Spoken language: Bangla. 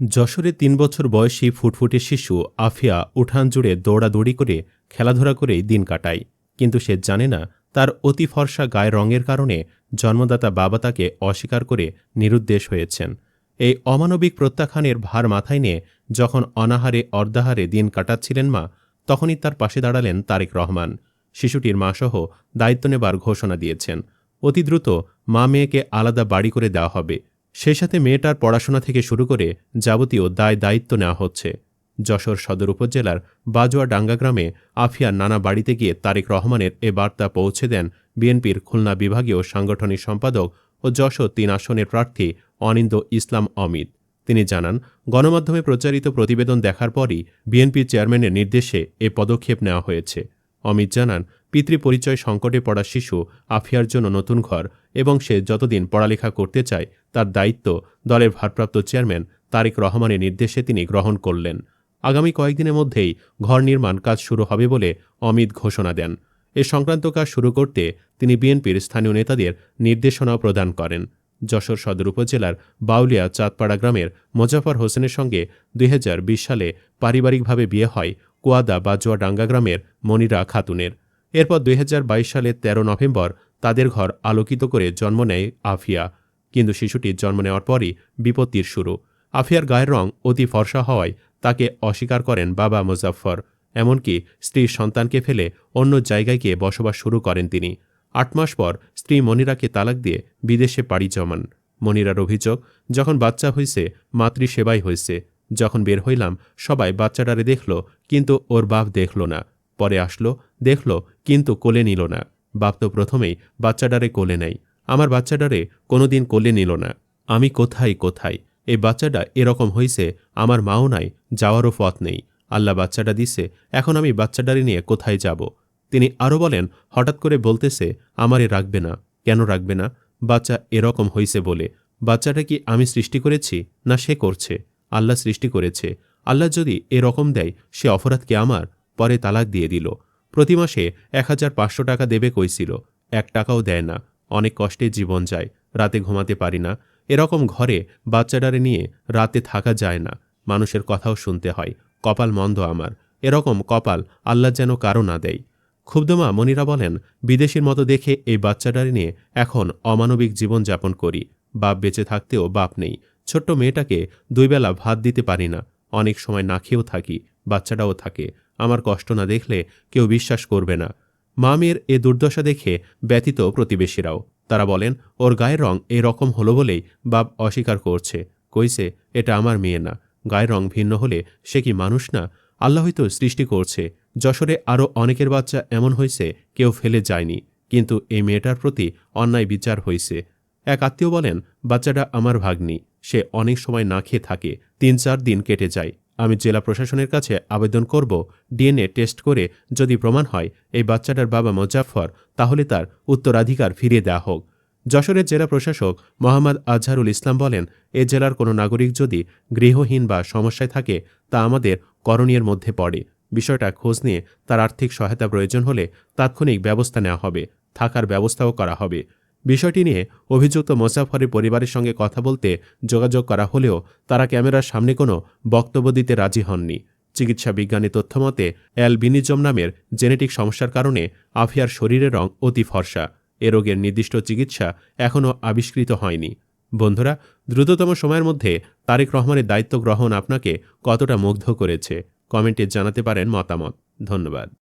যশোরে তিন বছর বয়সী ফুটফুটে শিশু আফিয়া উঠান জুড়ে দৌড়াদৌড়ি করে, খেলাধুলা করেই দিন কাটায়। কিন্তু সে জানে না তার অতি ফর্সা গায়ের রঙের কারণে জন্মদাতা বাবা তাকে অস্বীকার করে নিরুদ্দেশ হয়েছেন। এই অমানবিক প্রত্যাখ্যানের ভার মাথায় নিয়ে যখন অনাহারে অর্ধাহারে দিন কাটাচ্ছিলেন মা, তখনই তার পাশে দাঁড়ালেন তারেক রহমান। শিশুটির মাসহ দায়িত্ব নেবার ঘোষণা দিয়েছেন। অতি দ্রুত মা মেয়েকে আলাদা বাড়ি করে দেওয়া হবে। সেই সাথে মেয়েটার পড়াশোনা থেকে শুরু করে যাবতীয় দায় দায়িত্ব নেওয়া হচ্ছে। যশোর সদর উপজেলার বাজোয়া ডাঙ্গা গ্রামে আফিয়ার নানা বাড়িতে গিয়ে তারেক রহমানের এ বার্তা পৌঁছে দেন বিএনপির খুলনা বিভাগীয় সাংগঠনিক সম্পাদক ও যশোর তিন আসনের প্রার্থী অনিন্দ ইসলাম অমিত। তিনি জানান, গণমাধ্যমে প্রচারিত প্রতিবেদন দেখার পরই বিএনপি চেয়ারম্যানের নির্দেশে এ পদক্ষেপ নেওয়া হয়েছে। অমিত জানান পিতৃপরিচয় সংকটে পড়া শিশু আফিয়ার জন্য নতুন ঘর এবং সে যতদিন পড়ালেখা করতে চায়, তার দায়িত্ব দলের ভারপ্রাপ্ত চেয়ারম্যান তারেক রহমানের নির্দেশে তিনি গ্রহণ করলেন। আগামী কয়েকদিনের মধ্যেই ঘর নির্মাণ কাজ শুরু হবে বলে অমিত ঘোষণা দেন। এ সংক্রান্ত কাজ শুরু করতে তিনি বিএনপির স্থানীয় নেতাদের নির্দেশনাও প্রদান করেন। যশোর সদর উপজেলার বাউলিয়া চাঁদপাড়া গ্রামের মোজাফর হোসেনের সঙ্গে দুই হাজার বিশ সালে পারিবারিকভাবে বিয়ে হয় কুয়াদা বাজোয়া ডাঙ্গা গ্রামের মনিরা খাতুনের। এরপর দুই হাজার বাইশ সালের ১৩ নভেম্বর তাদের ঘর আলোকিত করে জন্ম নেয় আফিয়া। কিন্তু শিশুটির জন্ম নেওয়ার পরই বিপত্তির শুরু। আফিয়ার গায়ের রং অতি ফর্সা হওয়ায় তাকে অস্বীকার করেন বাবা মুজাফফর। এমনকি স্ত্রীর সন্তানকে ফেলে অন্য জায়গায় গিয়ে বসবাস শুরু করেন তিনি। আট মাস পর স্ত্রী মনিরাকে তালাক দিয়ে বিদেশে পাড়ি জমান। মনিরার অভিযোগ, যখন বাচ্চা হইছে, মাতৃসেবাই হয়েছে যখন বের হইলাম, সবাই বাচ্চাটারে দেখল, কিন্তু ওর বাপ দেখল না। পরে আসলো, দেখল কিন্তু কোলে নিল না। বাপ তো প্রথমেই বাচ্চাটারে কোলে নেয়। আমার বাচ্চাটারে কোনোদিন কোলে নিল না। আমি কোথায় কোথায়? এই বাচ্চাটা এরকম হইছে, আমার মাও নাই, যাওয়ারও পথ নেই। আল্লাহ বাচ্চাটা দিছে, এখন আমি বাচ্চাটারে নিয়ে কোথায় যাব? তিনি আরও বলেন, হঠাৎ করে বলতেছে, আমারে রাখবে না। কেন রাখবে না? বাচ্চা এরকম হইছে বলে। বাচ্চাটা কি আমি সৃষ্টি করেছি, না সে করছে? আল্লাহ সৃষ্টি করেছে। আল্লাহ যদি এরকম দেয়, সে অপরাধ কি আমার? পরে তালাক দিয়ে দিল। প্রতি মাসে এক হাজার পাঁচশো টাকা দেবে কইছিল এক টাকাও দেয় না। অনেক কষ্টে জীবন যায়। রাতে ঘুমাতে পারি না। এরকম ঘরে বাচ্চাটারে নিয়ে রাতে থাকা যায় না। মানুষের কথাও শুনতে হয়। কপাল মন্দ আমার। এরকম কপাল আল্লাহ যেন কারও না দেয়। ক্ষুব্ধমা মনিরা বলেন, বিদেশির মতো দেখে এই বাচ্চাটারে নিয়ে এখন অমানবিক জীবন যাপন করি। বাপ বেঁচে থাকতেও বাপ নেই। ছোট্ট মেয়েটাকে দুইবেলা ভাত দিতে পারি না। অনেক সময় না খেয়েও থাকি। বাচ্চাটাও থাকে। আমার কষ্ট না দেখলে কেউ বিশ্বাস করবে না। মা মেয়ের এ দুর্দশা দেখে ব্যতীত প্রতিবেশীরাও। তারা বলেন, ওর গায়ের রং এই রকম হলো বলেই বাপ অস্বীকার করছে। কইছে, এটা আমার মেয়ে না। গায়ের রং ভিন্ন হলে সে কি মানুষ না? আল্লাহই তো সৃষ্টি করছে। যশোরে আরও অনেকের বাচ্চা এমন হয়েছে কেউ ফেলে যায়নি। কিন্তু এই মেয়েটার প্রতি অন্যায় বিচার হয়েছে এক আত্মীয় বলেন, বাচ্চাটা আমার ভাগ্নি। সে অনেক সময় না খেয়ে থাকে। তিন চার দিন কেটে যায়। আমি জেলা প্রশাসনের কাছে আবেদন করব, ডিএনএ টেস্ট করে যদি প্রমাণ হয় এই বাচ্চাটার বাবা মোজাফফর, তাহলে তার উত্তরাধিকার ফিরিয়ে দেওয়া হোক। যশোরের জেলা প্রশাসক মোহাম্মদ আজহারুল ইসলাম বলেন, এ জেলার কোনো নাগরিক যদি গৃহহীন বা সমস্যায় থাকে, তা আমাদের করণীয়ের মধ্যে পড়ে। বিষয়টা খোঁজ নিয়ে তার আর্থিক সহায়তা প্রয়োজন হলে তাৎক্ষণিক ব্যবস্থা নেওয়া হবে, থাকার ব্যবস্থাও করা হবে। বিষয়টি নিয়ে অভিযুক্ত মোসাফরের পরিবারের সঙ্গে কথা বলতে যোগাযোগ করা হলেও তারা ক্যামেরার সামনে কোনো বক্তব্য দিতে রাজি হননি। চিকিৎসা বিজ্ঞানী তথ্যমতে অ্যালবিনিজম নামের জেনেটিক সমস্যার কারণে আফিয়ার শরীরের রং অতি ফর্সা। এ রোগের নির্দিষ্ট চিকিৎসা এখনও আবিষ্কৃত হয়নি। বন্ধুরা, দ্রুততম সময়ের মধ্যে তারেক রহমানের দায়িত্ব গ্রহণ আপনাকে কতটা মুগ্ধ করেছে? কমেন্টে জানাতে পারেন মতামত। ধন্যবাদ।